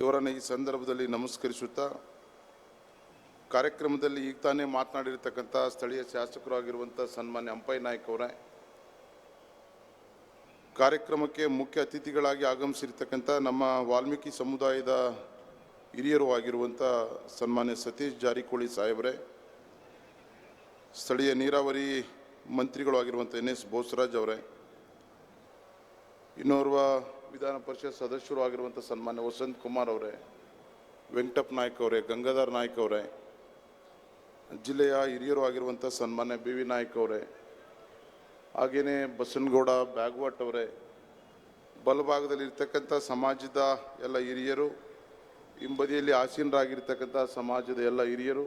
ಇವರನ್ನು ಈ ಸಂದರ್ಭದಲ್ಲಿ ನಮಸ್ಕರಿಸುತ್ತಾ, ಕಾರ್ಯಕ್ರಮದಲ್ಲಿ ಈಗ ತಾನೇ ಮಾತನಾಡಿರ್ತಕ್ಕಂಥ ಸ್ಥಳೀಯ ಶಾಸಕರು ಆಗಿರುವಂಥ ಸನ್ಮಾನ್ಯ ಅಂಪೈ ನಾಯ್ಕ ಅವರೇ, ಕಾರ್ಯಕ್ರಮಕ್ಕೆ ಮುಖ್ಯ ಅತಿಥಿಗಳಾಗಿ ಆಗಮಿಸಿರ್ತಕ್ಕಂಥ ನಮ್ಮ ವಾಲ್ಮೀಕಿ ಸಮುದಾಯದ ಹಿರಿಯರು ಆಗಿರುವಂಥ ಸನ್ಮಾನ್ಯ ಸತೀಶ್ ಜಾರಿಕೋಳಿ ಸಾಹೇಬರೇ, ಸ್ಥಳೀಯ ನೀರಾವರಿ ಮಂತ್ರಿಗಳು ಆಗಿರುವಂಥ ಎನ್ ಎಸ್ ಬೋಸರಾಜ್ ಅವರೇ, ಇನ್ನೋರ್ವ ವಿಧಾನ ಪರಿಷತ್ ಸದಸ್ಯರು ಆಗಿರುವಂಥ ಸನ್ಮಾನ್ಯ ವಸಂತ್ ಕುಮಾರ್ ಅವರೇ, ವೆಂಕಟಪ್ಪ ನಾಯ್ಕ ಅವರೇ, ಗಂಗಾಧರ್ ನಾಯ್ಕ ಅವರೇ, ಜಿಲ್ಲೆಯ ಹಿರಿಯರು ಆಗಿರುವಂಥ ಸನ್ಮಾನ್ಯ ಬಿ ವಿ ನಾಯ್ಕ ಅವರೇ ಹಾಗೆಯೇ ಬಸನಗೌಡ, ಬ್ಯಾಗ್ವಾಟ್ ಅವರೇ, ಬಲಭಾಗದಲ್ಲಿ ಇರ್ತಕ್ಕಂಥ ಸಮಾಜದ ಎಲ್ಲ ಹಿರಿಯರು, ಹಿಂಬದಿಯಲ್ಲಿ ಆಸೀನರಾಗಿರ್ತಕ್ಕಂಥ ಸಮಾಜದ ಎಲ್ಲ ಹಿರಿಯರು,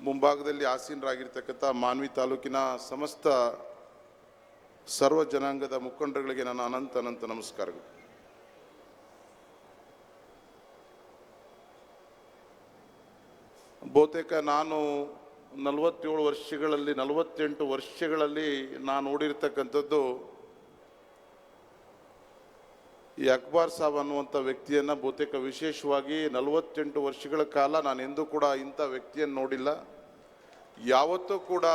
ಮುಂಭಾಗದಲ್ಲಿ ಆಸೀನರಾಗಿರ್ತಕ್ಕಂಥ ಮಾನ್ವಿ ತಾಲೂಕಿನ ಸಮಸ್ತ ಸರ್ವ ಜನಾಂಗದ ಮುಖಂಡರುಗಳಿಗೆ ನನ್ನ ಅನಂತ ಅನಂತ ನಮಸ್ಕಾರಗಳು. ಬಹುತೇಕ ನಾನು ನಲವತ್ತೇಳು ವರ್ಷಗಳಲ್ಲಿ, ನಲವತ್ತೆಂಟು ವರ್ಷಗಳಲ್ಲಿ ನಾನು ನೋಡಿರ್ತಕ್ಕಂಥದ್ದು ಈ ಅಕ್ಬಾರ್ ಸಾಬ್ ಅನ್ನುವಂಥ ವ್ಯಕ್ತಿಯನ್ನು ಬಹುತೇಕ ವಿಶೇಷವಾಗಿ ನಲವತ್ತೆಂಟು ವರ್ಷಗಳ ಕಾಲ ನಾನು ಎಂದೂ ಕೂಡ ಇಂಥ ವ್ಯಕ್ತಿಯನ್ನು ನೋಡಿಲ್ಲ. ಯಾವತ್ತೂ ಕೂಡ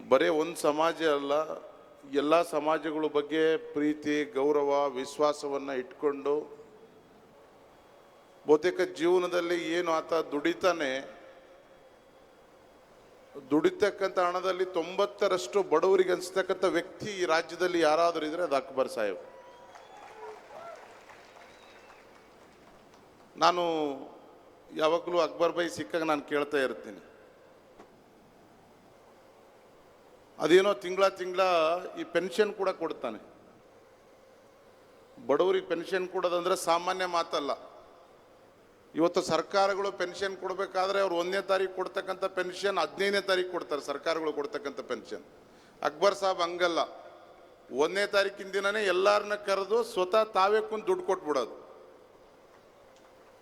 ಬರೀ ಒಂದು ಸಮಾಜ ಅಲ್ಲ, ಎಲ್ಲ ಸಮಾಜಗಳ ಬಗ್ಗೆ ಪ್ರೀತಿ, ಗೌರವ, ವಿಶ್ವಾಸವನ್ನು ಇಟ್ಕೊಂಡು ಬಹುತೇಕ ಜೀವನದಲ್ಲಿ ಏನು ಆತ ದುಡಿತಾನೆ, ದುಡಿತಕ್ಕಂಥ ಹಣದಲ್ಲಿ ತೊಂಬತ್ತರಷ್ಟು ಬಡವರಿಗೆ ಅನಿಸ್ತಕ್ಕಂಥ ವ್ಯಕ್ತಿ ಈ ರಾಜ್ಯದಲ್ಲಿ ಯಾರಾದರೂ ಇದ್ರೆ ಅದು ಅಕ್ಬರ್ ಸಾಹೇಬ್. ನಾನು ಯಾವಾಗಲೂ ಅಕ್ಬರ್ ಬೈ ಸಿಕ್ಕಾಗ ನಾನು ಕೇಳ್ತಾ ಇರ್ತೀನಿ. ಅದೇನೋ ತಿಂಗಳ ತಿಂಗಳ ಈ ಪೆನ್ಷನ್ ಕೂಡ ಕೊಡ್ತಾನೆ. ಬಡವರಿಗೆ ಪೆನ್ಷನ್ ಕೊಡೋದಂದ್ರೆ ಸಾಮಾನ್ಯ ಮಾತಲ್ಲ. ಇವತ್ತು ಸರ್ಕಾರಗಳು ಪೆನ್ಷನ್ ಕೊಡಬೇಕಾದ್ರೆ ಅವ್ರು ಒಂದನೇ ತಾರೀಕು ಕೊಡ್ತಕ್ಕಂಥ ಪೆನ್ಷನ್ ಹದಿನೈದನೇ ತಾರೀಕು ಕೊಡ್ತಾರೆ ಸರ್ಕಾರಗಳು ಕೊಡ್ತಕ್ಕಂಥ ಪೆನ್ಷನ್ ಅಕ್ಬರ್ ಸಾಬ್ ಹಂಗಲ್ಲ. ಒಂದನೇ ತಾರೀಕಿನ ದಿನನೇ ಎಲ್ಲರನ್ನ ಕರೆದು ಸ್ವತಃ ತಾವೇ ಕುಂದು ದುಡ್ಡು ಕೊಟ್ಬಿಡೋದು.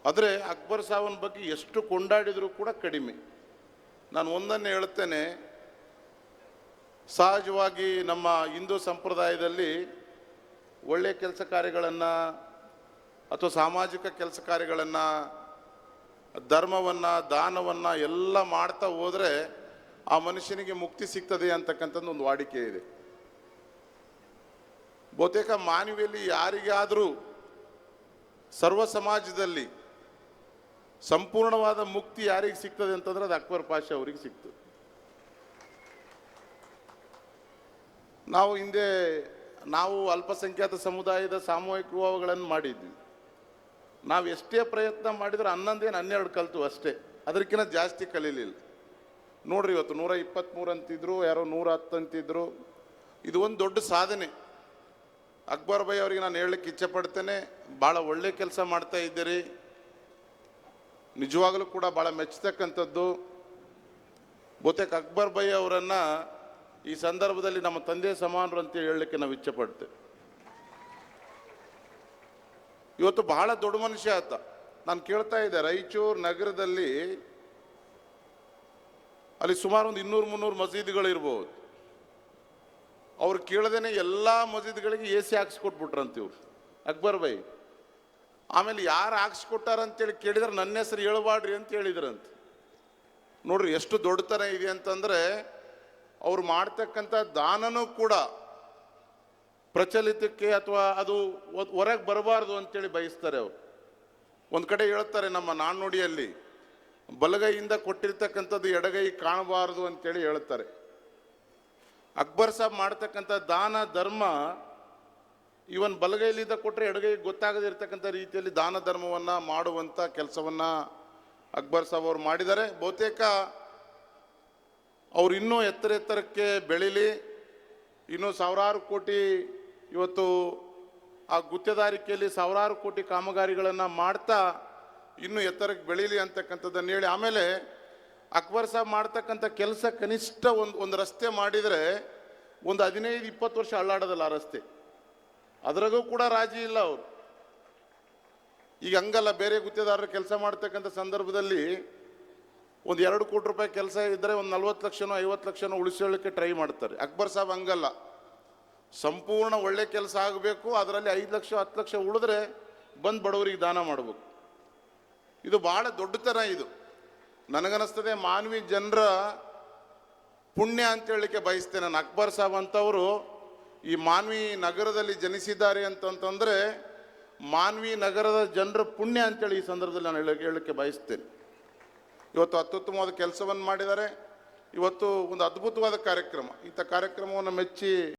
ಆದರೆ ಅಕ್ಬರ್ ಸಾಬನ ಬಗ್ಗೆ ಎಷ್ಟು ಕೊಂಡಾಡಿದರೂ ಕೂಡ ಕಡಿಮೆ. ನಾನು ಒಂದನ್ನು ಹೇಳ್ತೇನೆ ಸಹಜವಾಗಿ ನಮ್ಮ ಹಿಂದೂ ಸಂಪ್ರದಾಯದಲ್ಲಿ ಒಳ್ಳೆಯ ಕೆಲಸ ಕಾರ್ಯಗಳನ್ನು ಅಥವಾ ಸಾಮಾಜಿಕ ಕೆಲಸ ಕಾರ್ಯಗಳನ್ನು, ಧರ್ಮವನ್ನು, ದಾನವನ್ನು ಎಲ್ಲ ಮಾಡ್ತಾ ಹೋದರೆ ಆ ಮನುಷ್ಯನಿಗೆ ಮುಕ್ತಿ ಸಿಗ್ತದೆ ಅಂತಕ್ಕಂಥದ್ದು ಒಂದು ವಾಡಿಕೆ ಇದೆ. ಬಹುತೇಕ ಮಾನವಿಯಲ್ಲಿ ಯಾರಿಗಾದರೂ ಸರ್ವ ಸಮಾಜದಲ್ಲಿ ಸಂಪೂರ್ಣವಾದ ಮುಕ್ತಿ ಯಾರಿಗೆ ಸಿಗ್ತದೆ ಅಂತಂದ್ರೆ ಅದು ಅಕ್ಬರ್ ಪಾಷಾ ಅವರಿಗೆ ಸಿಕ್ತು ನಾವು ಹಿಂದೆ ನಾವು ಅಲ್ಪಸಂಖ್ಯಾತ ಸಮುದಾಯದ ಸಾಮೂಹಿಕ ವಿವಾಹಗಳನ್ನು ಮಾಡಿದ್ವಿ. ನಾವು ಎಷ್ಟೇ ಪ್ರಯತ್ನ ಮಾಡಿದ್ರೆ ಹನ್ನೊಂದೇನು ಹನ್ನೆರಡು ಕಲ್ತು ಅಷ್ಟೇ. ಅದಕ್ಕಿಂತ ಜಾಸ್ತಿ ಕಲೀಲಿಲ್ಲ. ನೋಡ್ರಿ ಇವತ್ತು ನೂರ ಇಪ್ಪತ್ತ್ಮೂರು ಅಂತಿದ್ರು, ಯಾರೋ ನೂರ ಹತ್ತು ಅಂತಿದ್ರು. ಇದು ಒಂದು ದೊಡ್ಡ ಸಾಧನೆ. ಅಕ್ಬರ್ ಬೈ ಅವರಿಗೆ ನಾನು ಹೇಳಲಿಕ್ಕೆ ಇಚ್ಛೆಪಡ್ತೇನೆ ಭಾಳ ಒಳ್ಳೆ ಕೆಲಸ ಮಾಡ್ತಾ ಇದ್ದೀರಿ. ನಿಜವಾಗಲೂ ಕೂಡ ಭಾಳ ಮೆಚ್ಚತಕ್ಕಂಥದ್ದು. ಬಹುತೇಕ ಅಕ್ಬರ್ ಬೈ ಅವರನ್ನು ಈ ಸಂದರ್ಭದಲ್ಲಿ ನಮ್ಮ ತಂದೆ ಸಮಾನರು ಅಂತ ಹೇಳಲಿಕ್ಕೆ ನಾವು ಇಚ್ಛೆಪಡ್ತೇವೆ. ಇವತ್ತು ಬಹಳ ದೊಡ್ಡ ಮನುಷ್ಯ ಆತ. ನಾನು ಕೇಳ್ತಾ ಇದ್ದೆ, ರಾಯಚೂರು ನಗರದಲ್ಲಿ ಅಲ್ಲಿ ಸುಮಾರು ಒಂದು ಇನ್ನೂರು ಮುನ್ನೂರು ಮಸೀದಿಗಳು ಇರ್ಬೋದು. ಅವ್ರು ಕೇಳದೇನೆ ಎಲ್ಲ ಮಸೀದಿಗಳಿಗೆ ಎ ಸಿ ಹಾಕ್ಸ್ಕೊಟ್ಬಿಟ್ರಂತ ಇವ್ರು. ಅಕ್ಬರ್ ಬೈ ಆಮೇಲೆ ಯಾರು ಹಾಕ್ಸ್ಕೊಟ್ಟಾರಂತೇಳಿ ಕೇಳಿದ್ರೆ ನನ್ನ ಹೆಸರು ಹೇಳ್ಬಾಡ್ರಿ ಅಂತ ಹೇಳಿದ್ರಂತ. ನೋಡ್ರಿ, ಎಷ್ಟು ದೊಡ್ಡತನ ಇದೆ ಅಂತಂದ್ರೆ ಅವ್ರು ಮಾಡ್ತಕ್ಕಂಥ ದಾನನೂ ಕೂಡ ಪ್ರಚಲಿತಕ್ಕೆ ಅಥವಾ ಅದು ಹೊರಗೆ ಬರಬಾರ್ದು ಅಂತೇಳಿ ಬಯಸ್ತಾರೆ ಅವರು. ಒಂದು ಕಡೆ ಹೇಳ್ತಾರೆ ನಮ್ಮ ನಾಣ್ಣುಡಿಯಲ್ಲಿ, ಬಲಗೈಯಿಂದ ಕೊಟ್ಟಿರ್ತಕ್ಕಂಥದ್ದು ಎಡಗೈ ಕಾಣಬಾರದು ಅಂತೇಳಿ ಹೇಳ್ತಾರೆ. ಅಕ್ಬರ್ ಸಾಬ್ ಮಾಡ್ತಕ್ಕಂಥ ದಾನ, ಧರ್ಮ, ಇವನ್ ಬಲಗೈಲಿಂದ ಕೊಟ್ಟರೆ ಎಡಗೈ ಗೊತ್ತಾಗದಿರ್ತಕ್ಕಂಥ ರೀತಿಯಲ್ಲಿ ದಾನ, ಧರ್ಮವನ್ನು ಮಾಡುವಂಥ ಕೆಲಸವನ್ನು ಅಕ್ಬರ್ ಸಾಬ್ ಅವರು ಮಾಡಿದ್ದಾರೆ. ಬಹುತೇಕ ಅವ್ರು ಇನ್ನೂ ಎತ್ತರ ಎತ್ತರಕ್ಕೆ ಬೆಳೀಲಿ. ಇನ್ನೂ ಸಾವಿರಾರು ಕೋಟಿ ಇವತ್ತು ಆ ಗುತ್ತೇದಾರಿಕೆಯಲ್ಲಿ ಸಾವಿರಾರು ಕೋಟಿ ಕಾಮಗಾರಿಗಳನ್ನು ಮಾಡ್ತಾ ಇನ್ನೂ ಎತ್ತರಕ್ಕೆ ಬೆಳೀಲಿ ಅಂತಕ್ಕಂಥದ್ದನ್ನು ಹೇಳಿ, ಆಮೇಲೆ ಅಕ್ಬರ್ ಸಾಬ್ ಮಾಡ್ತಕ್ಕಂಥ ಕೆಲಸ ಕನಿಷ್ಠ ಒಂದು ಒಂದು ರಸ್ತೆ ಮಾಡಿದರೆ ಒಂದು ಹದಿನೈದು, ಇಪ್ಪತ್ತು ವರ್ಷ ಅಳ್ಳಾಡೋದಲ್ಲ ಆ ರಸ್ತೆ. ಅದರಾಗೂ ಕೂಡ ರಾಜಿ ಇಲ್ಲ ಅವರು. ಈಗ ಹಂಗಲ್ಲ, ಬೇರೆ ಗುತ್ತೇದಾರರು ಕೆಲಸ ಮಾಡ್ತಕ್ಕಂಥ ಸಂದರ್ಭದಲ್ಲಿ ಒಂದು ಎರಡು ಕೋಟಿ ರೂಪಾಯಿ ಕೆಲಸ ಇದ್ದರೆ ಒಂದು ನಲ್ವತ್ತು ಲಕ್ಷನೋ ಐವತ್ತು ಲಕ್ಷನೋ ಉಳಿಸೋಳಕ್ಕೆ ಟ್ರೈ ಮಾಡ್ತಾರೆ. ಅಕ್ಬರ್ ಸಾಬ್ ಹಂಗಲ್ಲ. ಸಂಪೂರ್ಣ ಒಳ್ಳೆ ಕೆಲಸ ಆಗಬೇಕು, ಅದರಲ್ಲಿ ಐದು ಲಕ್ಷ, ಹತ್ತು ಲಕ್ಷ ಉಳಿದ್ರೆ ಬಂದು ಬಡವರಿಗೆ ದಾನ ಮಾಡಬೇಕು. ಇದು ಭಾಳ ದೊಡ್ಡತನ ಇದು. ನನಗನ್ನಿಸ್ತದೆ ಮಾನವಿ ಜನರ ಪುಣ್ಯ ಅಂತ ಹೇಳಲಿಕ್ಕೆ ಬಯಸ್ತೇನೆ ನಾನು. ಅಕ್ಬರ್ ಸಾಬ್ ಅಂತವರು ಈ ಮಾನ್ವಿ ನಗರದಲ್ಲಿ ಜನಿಸಿದ್ದಾರೆ ಅಂತಂತಂದರೆ ಮಾನ್ವಿ ನಗರದ ಜನರ ಪುಣ್ಯ ಅಂತೇಳಿ ಈ ಸಂದರ್ಭದಲ್ಲಿ ನಾನು ಹೇಳಕ್ಕೆ ಬಯಸ್ತೇನೆ. ಇವತ್ತು ಅತ್ಯುತ್ತಮವಾದ ಕೆಲಸವನ್ನು ಮಾಡಿದ್ದಾರೆ. ಇವತ್ತು ಒಂದು ಅದ್ಭುತವಾದ ಕಾರ್ಯಕ್ರಮ. ಇಂಥ ಕಾರ್ಯಕ್ರಮವನ್ನು ಮೆಚ್ಚಿ